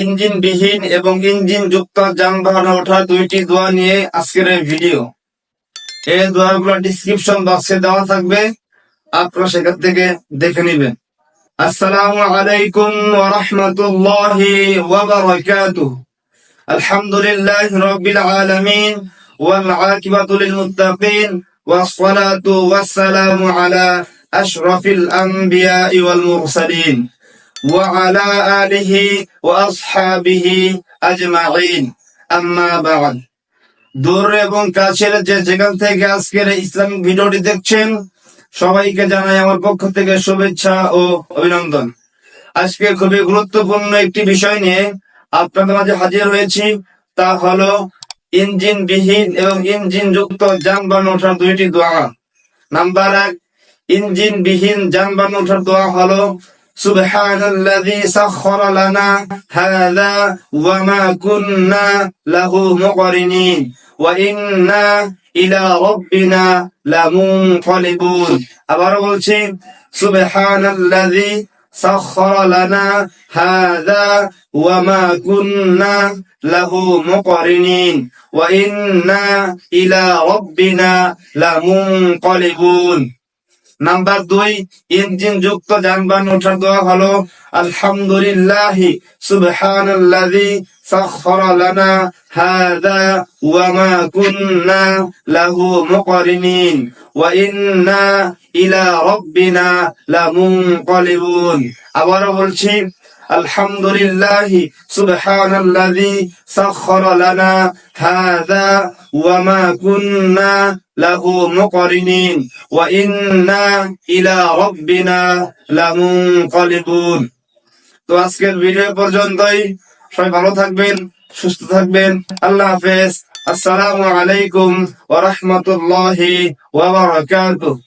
Engine বিহীন এবং engine যুক্ত যানবাহনে ওঠা দুইটি দোয়া নিয়ে আজকের এই ভিডিও। এই দোয়াগুলো ডিসক্রিপশন বক্সে দেওয়া থাকবে, আপনারা সেখান থেকে দেখে নেবেন। আসসালামু আলাইকুম ওয়া রাহমাতুল্লাহি ওয়া বারাকাতুহু আলহামদুলিল্লাহি রাব্বিল আলামিন ওয়াল আকিবাতু লিল মুত্তাকিন সালামু আলা আশরাফিল আমবিয়া ওয়াল মুরসালিন। وعلى آله وأصحابه أجمعين أما بعد দূর এবং কাছের যে যেখান থেকে আজকের এই ইসলামিক ভিডিওটি দেখছেন সবাইকে জানাই আমার পক্ষ থেকে শুভেচ্ছা ও অভিনন্দন আজকে খুবই গুরুত্বপূর্ণ একটি বিষয় নিয়ে আপনাদের মাঝে হাজির হয়েছি তা হলো ইঞ্জিন বিহীন এবং ইঞ্জিন যুক্ত যানবাহন ওঠার দুইটি দোয়া নাম্বার এক ইঞ্জিন বিহীন যানবাহন ওঠার দোয়া হলো سبحان الذي سخر لنا هذا وما كنا له مقرنين وإنا إلى ربنا لمنقلبون আবার বলছি سبحان الذي سخر لنا هذا وما كنا له مقرنين وإنا إلى ربنا لمنقلبون নাম্বার দুই ইঞ্জিন যুক্ত যানবাহন ওঠার দোয়া হলো আলহামদুলিল্লাহ, সুবহানাল্লাযী সাখখারা লানা হাযা ওয়া মা কুন্না লাহু মুকরিনিন। ওয়া ইন্না ইলা রাব্বিনা লামুনকালিবুন। আবারও বলছি আলহামদুলিল্লাহ সুবহানাল্লাযী সাখখারা লানা হাযা ওয়া মা কুন্না লাহু মুকরিনিন ওয়া ইন্না ইলা রাব্বিনা লামুনকালিবুন তো আজকের ভিডিও পর্যন্তই। সবাই ভালো থাকবেন, সুস্থ থাকবেন। আল্লাহ হাফেজ। আসসালামু আলাইকুম ওয়া রাহমাতুল্লাহি ওয়া বারাকাতুহু।